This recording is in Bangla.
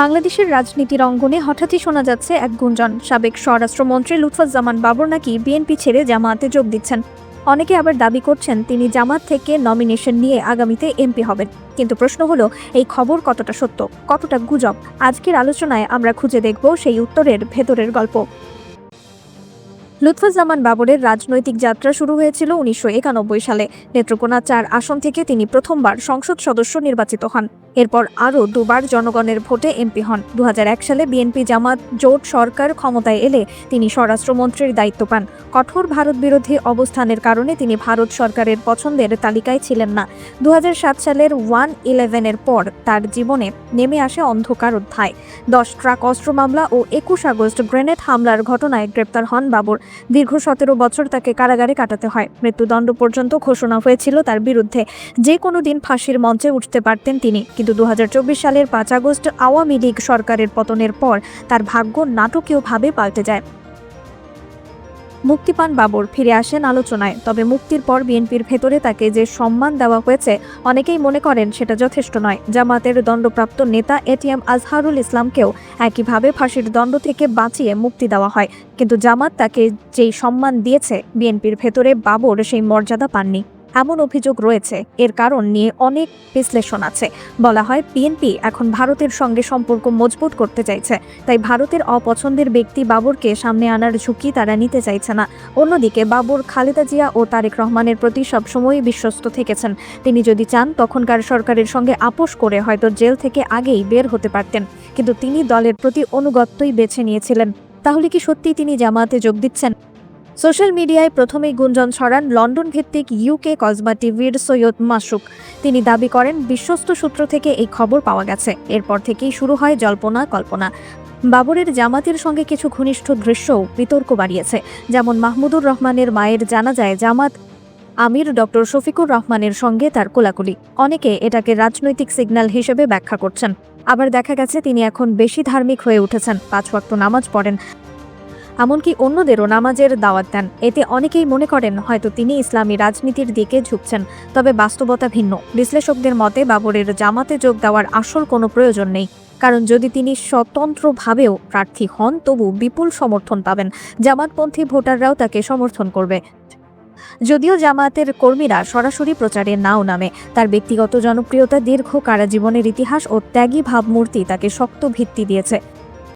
বাংলাদেশের রাজনীতির অঙ্গনে হঠাৎই শোনা যাচ্ছে এক গুঞ্জন। সাবেক স্বরাষ্ট্রমন্ত্রী লুৎফুজ্জামান বাবর নাকি বিএনপি ছেড়ে জামাতে যোগ দিচ্ছেন। অনেকে আবার দাবি করছেন তিনি জামাত থেকে নমিনেশন নিয়ে আগামীতে এমপি হবেন। কিন্তু প্রশ্ন হলো, এই খবর কতটা সত্য, কতটা গুজব? আজকের আলোচনায় আমরা খুঁজে দেখব সেই উত্তরের ভেতরের গল্প। লুৎফুজ্জামান বাবরের রাজনৈতিক যাত্রা শুরু হয়েছিল উনিশশো একানব্বই সালে। নেত্রকোনা চার আসন থেকে তিনি প্রথমবার সংসদ সদস্য নির্বাচিত হন। এরপর আরও দুবার জনগণের ভোটে এমপি হন। দু হাজার এক সালে বিএনপি জামাত জোট সরকার ক্ষমতায় এলে তিনি স্বরাষ্ট্রমন্ত্রীর দায়িত্ব পান। কঠোর ভারত বিরোধী অবস্থানের কারণে তিনি ভারত সরকারের পছন্দের তালিকায় ছিলেন না। দু হাজার সাত সালের ওয়ান ইলেভেনের পর তার জীবনে নেমে আসে অন্ধকার অধ্যায়। দশ ট্রাক অস্ত্র মামলা ও একুশ আগস্ট গ্রেনেড হামলার ঘটনায় গ্রেপ্তার হন বাবর। দীর্ঘ সতেরো বছর তাকে কারাগারে কাটাতে হয়। মৃত্যুদণ্ড পর্যন্ত ঘোষণা হয়েছিল তার বিরুদ্ধে। যে কোনো দিন ফাঁসির মঞ্চে উঠতে পারতেন তিনি কিন্তু দু হাজার চব্বিশ সালের পাঁচ আগস্ট আওয়ামী লীগ সরকারের পতনের পর তার ভাগ্য নাটকীয়ভাবে পাল্টে যায়। মুক্তি পান বাবর, ফিরে আসেন আলোচনায়। তবে মুক্তির পর বিএনপির ভেতরে তাকে যে সম্মান দেওয়া হয়েছে, অনেকেই মনে করেন সেটা যথেষ্ট নয়। জামাতের দণ্ডপ্রাপ্ত নেতা এটিএম আজহারুল ইসলামকেও একইভাবে ফাঁসির দণ্ড থেকে বাঁচিয়ে মুক্তি দেওয়া হয়। কিন্তু জামাত তাকে যেই সম্মান দিয়েছে, বিএনপির ভেতরে বাবর সেই মর্যাদা পাননি। এমন অভিযোগ রয়েছে। এর কারণ নিয়ে অনেক বিশ্লেষণ আছে। বলা হয় বিএনপি এখন ভারতের সঙ্গে সম্পর্ক মজবুত করতে চাইছে। তাই ভারতের অপছন্দের ব্যক্তি বাবরকে সামনে আনার ঝুঁকি তারা নিতে চাইছে না। অন্যদিকে, বাবর খালেদা জিয়া ও তারেক রহমানের প্রতি সবসময়ই বিশ্বস্ত থেকেছেন। তিনি যদি চান, তখনকার সরকারের সঙ্গে আপোষ করে হয়তো জেল থেকে আগেই বের হতে পারতেন। কিন্তু তিনি দলের প্রতি অনুগত্যই বেছে নিয়েছিলেন। তাহলে কি সত্যিই তিনি জামাতে যোগ দিচ্ছেন? সোশ্যাল মিডিয়ায় প্রথমেই গুঞ্জন ছড়ান লন্ডন ভিত্তিক ইউকে কসবা টিভির সৈয়দ মাসুক। তিনি দাবি করেন, বিশ্বস্ত সূত্র থেকে এই খবর পাওয়া গেছে। এরপর থেকেই শুরু হয় জল্পনা কল্পনা। বাবরের জামাতের সঙ্গে কিছু ঘনিষ্ঠ দৃশ্যও বিতর্ক বাড়িয়েছে। যেমন মাহমুদুর রহমানের মায়ের জানা যায়, জামাত আমির ডক্টর শফিকুর রহমানের সঙ্গে তার কোলাকুলি। অনেকে এটাকে রাজনৈতিক সিগন্যাল হিসেবে ব্যাখ্যা করছেন। আবার দেখা গেছে, তিনি এখন বেশি ধার্মিক হয়ে উঠেছেন। পাঁচ ওয়াক্ত নামাজ পড়েন। এমনকি অন্যদেরও নামাজের দাওয়াত দেন। এতে অনেকেই মনে করেন, হয়তো তিনি ইসলামী রাজনীতির দিকে ঝুঁকছেন, তবে বাস্তবতা ভিন্ন। বিশ্লেষকদের মতে, বাবরের জামাতে যোগ দেওয়ার আসল কোনো প্রয়োজন নেই। কারণ যদি তিনি স্বতন্ত্রভাবেও প্রার্থী হন, তবু বিপুল সমর্থন পাবেন। জামাতপন্থী ভোটাররাও তাকে সমর্থন করবে। যদিও জামায়াতের কর্মীরা সরাসরি প্রচারে নাও নামে, তার ব্যক্তিগত জনপ্রিয়তা দীর্ঘ কারাজীবনের ইতিহাস ও ত্যাগী ভাবমূর্তি তাকে শক্ত ভিত্তি দিয়েছে।